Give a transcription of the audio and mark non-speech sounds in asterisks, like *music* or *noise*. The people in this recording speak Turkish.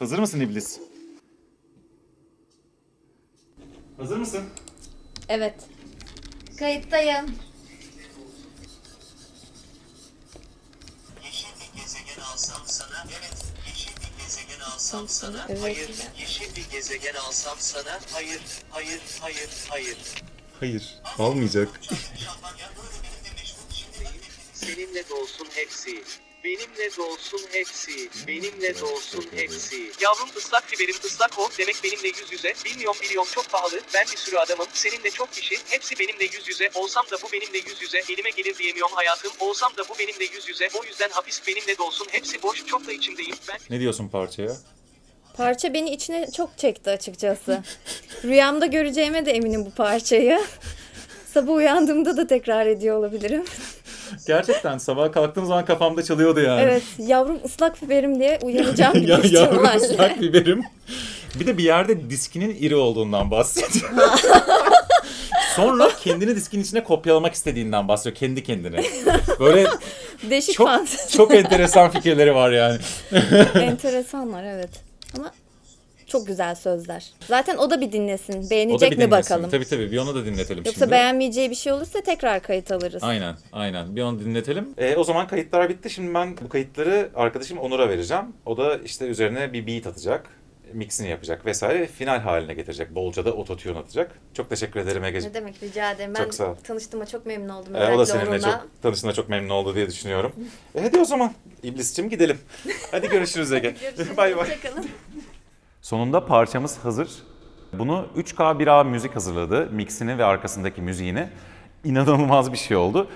Hazır mısın iblis? Hazır mısın? Evet. Kayıttayım. Yeşil bir gezegen alsam sana, evet. Yeşil bir gezegen alsam sana, Evet. hayır. Yeşil bir gezegen alsam sana, hayır, hayır, hayır, hayır. Hayır. Almayacak. Seninle dolsun hepsi. Benimle dolsun hepsi. Benimle dolsun hepsi. Yavrum ıslak fiberim ıslak o. Demek benimle yüz yüze. Bilmiyorum biliyorum çok pahalı. Ben bir sürü adamım. Seninle çok kişi. Hepsi benimle yüz yüze. Olsam da bu benimle yüz yüze. Elime gelir diyemiyorum hayatım. Olsam da bu benimle yüz yüze. O yüzden hapis benimle dolsun. Hepsi boş. Çok da içimdeyim. Ben Ne diyorsun parçaya? Parça beni içine çok çekti açıkçası. *laughs* Rüyamda göreceğime de eminim bu parçayı. *laughs* Sabah uyandığımda da tekrar ediyor olabilirim. *laughs* Gerçekten sabah kalktığım zaman kafamda çalıyordu yani. Evet, yavrum ıslak fiberim diye uyanacağım *laughs* ya yavrum ıslak *laughs* biberim. Bir de bir yerde diskinin iri olduğundan bahsediyor. Sonra kendini diskin içine kopyalamak istediğinden bahsediyor kendi kendine. Böyle Değişik çok fantezi. çok enteresan fikirleri var yani. Enteresanlar evet. Ama çok güzel sözler. Zaten o da bir dinlesin. O da Beğenecek bir mi dinlesin. bakalım? Tabii tabii bir onu da dinletelim Yoksa şimdi. beğenmeyeceği bir şey olursa tekrar kayıt alırız. Aynen, aynen. Bir onu dinletelim. E, o zaman kayıtlar bitti. Şimdi ben bu kayıtları arkadaşım Onur'a vereceğim. O da işte üzerine bir beat atacak. Mixini yapacak vesaire. ve Final haline getirecek. Bolca da ototune atacak. Çok teşekkür ederim Ege'ciğim. Ne demek rica ederim. Ben Çok sağ ol. tanıştığıma çok memnun oldum. E, o da seninle Orhun'la. çok tanıştığına çok memnun oldu diye düşünüyorum. E, hadi o zaman İblis'cim gidelim. Hadi görüşürüz Ege. *laughs* Görüşürüz, bay bay. Sonunda parçamız hazır. Bunu 3K1A müzik hazırladı. Mixini ve arkasındaki müziğini. İnanılmaz bir şey oldu.